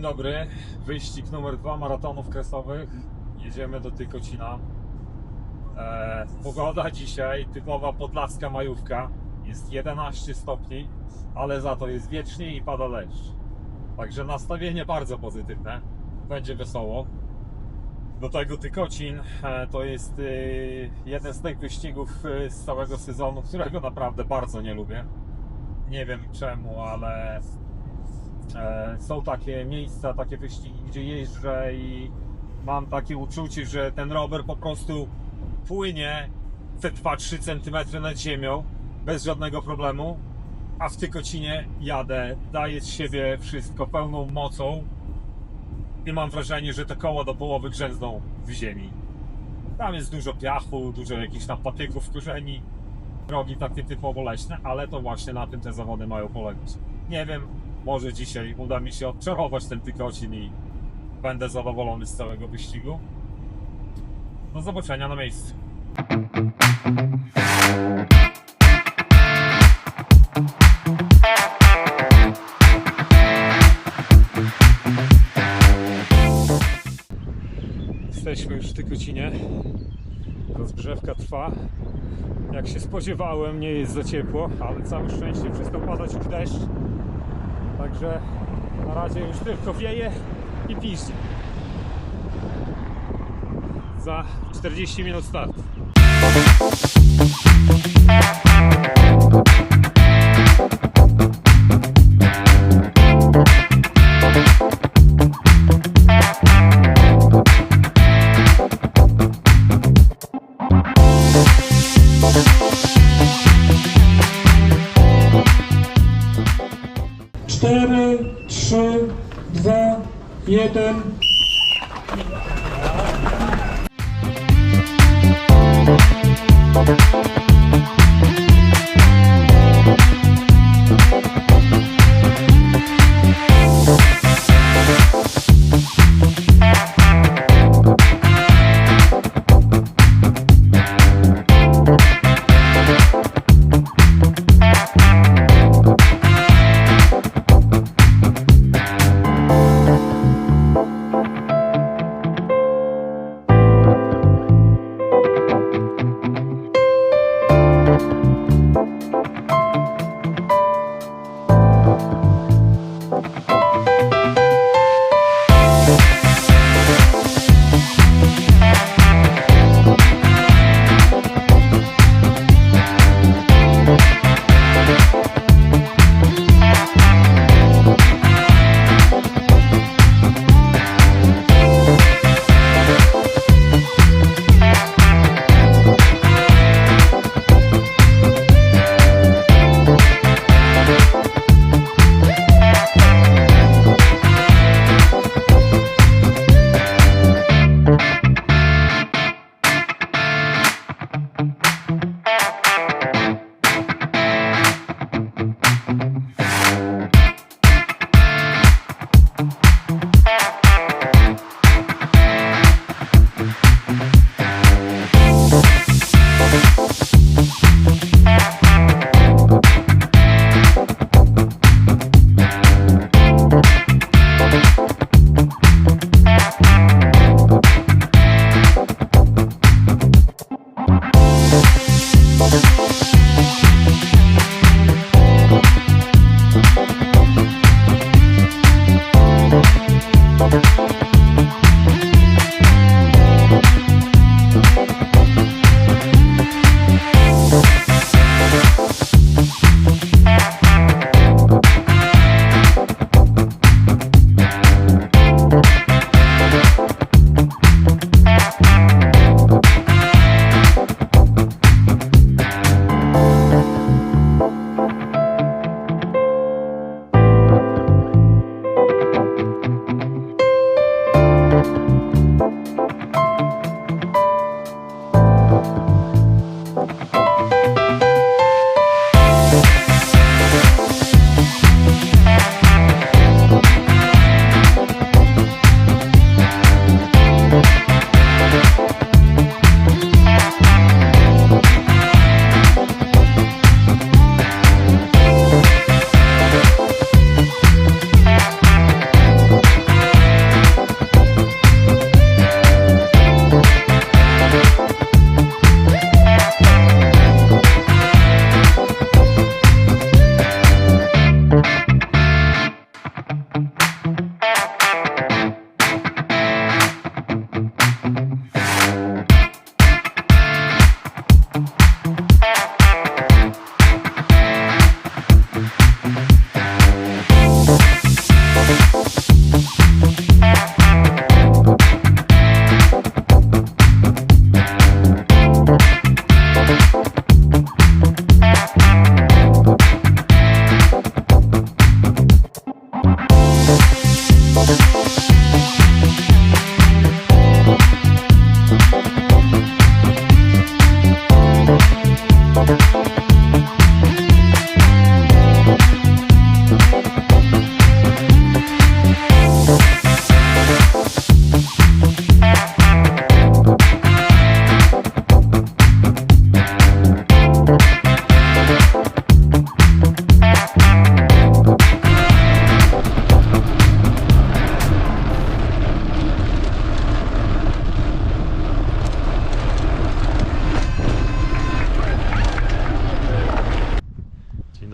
Dzień dobry. Wyścig numer dwa maratonów kresowych. Jedziemy do Tykocina. E, pogoda dzisiaj typowa podlaska majówka. Jest 11 stopni, ale za to jest wiecznie i pada deszcz. Także nastawienie bardzo pozytywne. Będzie wesoło. Do tego Tykocin e, to jest e, jeden z tych wyścigów e, z całego sezonu, którego naprawdę bardzo nie lubię. Nie wiem czemu, ale są takie miejsca, takie wyścigi, gdzie jeżdżę i mam takie uczucie, że ten rower po prostu płynie te 2-3 cm nad ziemią bez żadnego problemu, a w Tykocinie jadę, daję z siebie wszystko pełną mocą i mam wrażenie, że te koła do połowy grzęzną w ziemi. Tam jest dużo piachu, dużo jakichś tam patyków korzeni, drogi takie typowo leśne, ale to właśnie na tym te zawody mają polegać. Nie wiem, może dzisiaj uda mi się odczarować ten Tykocin i będę zadowolony z całego wyścigu. Do zobaczenia na miejscu. Jesteśmy już w Tykocinie. Rozgrzewka trwa. Jak się spodziewałem, nie jest za ciepło, ale całe szczęście przestał padać już deszcz. Także na razie już tylko wieje i piździ. Za 40 minut start. 4, 3, 2, 1. Thank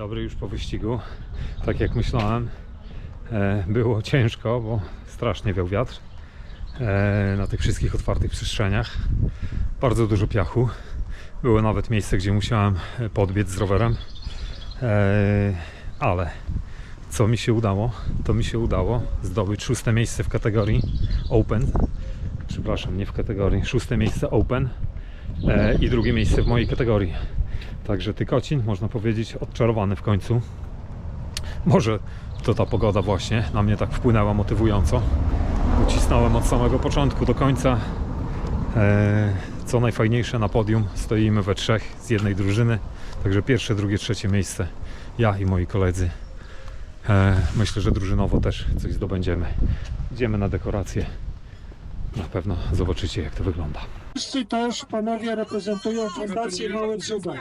dobry już po wyścigu. Tak jak myślałem, e, było ciężko, bo strasznie wiał wiatr e, na tych wszystkich otwartych przestrzeniach. Bardzo dużo piachu. Było nawet miejsce, gdzie musiałem e, podbiec z rowerem. Ale co mi się udało? To mi się udało zdobyć szóste miejsce w kategorii Open. Przepraszam, nie w kategorii. Szóste miejsce Open i drugie miejsce w mojej kategorii. Także Tykocin, można powiedzieć, odczarowany w końcu. Może to ta pogoda właśnie na mnie tak wpłynęła motywująco. Ucisnąłem od samego początku do końca. E, co najfajniejsze na podium stoimy we trzech z jednej drużyny. Także pierwsze, drugie, trzecie miejsce ja i moi koledzy. E, myślę, że drużynowo też coś zdobędziemy. Idziemy na dekoracje. Na pewno zobaczycie jak to wygląda. Wszyscy też panowie reprezentują Fundację Małe Cuda.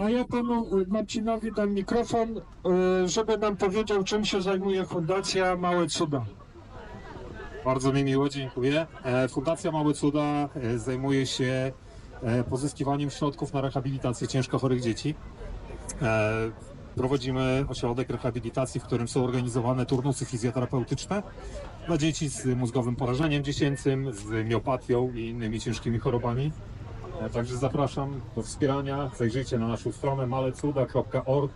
A ja panu Marcinowi dam mikrofon, y, żeby nam powiedział, czym się zajmuje Fundacja Małe Cuda. Bardzo mi miło, dziękuję. E, Fundacja Małe Cuda e, zajmuje się e, pozyskiwaniem środków na rehabilitację ciężko chorych dzieci. Prowadzimy ośrodek rehabilitacji, w którym są organizowane turnusy fizjoterapeutyczne dla dzieci z mózgowym porażeniem dziecięcym, z miopatią i innymi ciężkimi chorobami. E, Także zapraszam do wspierania. Zajrzyjcie na naszą stronę malecuda.org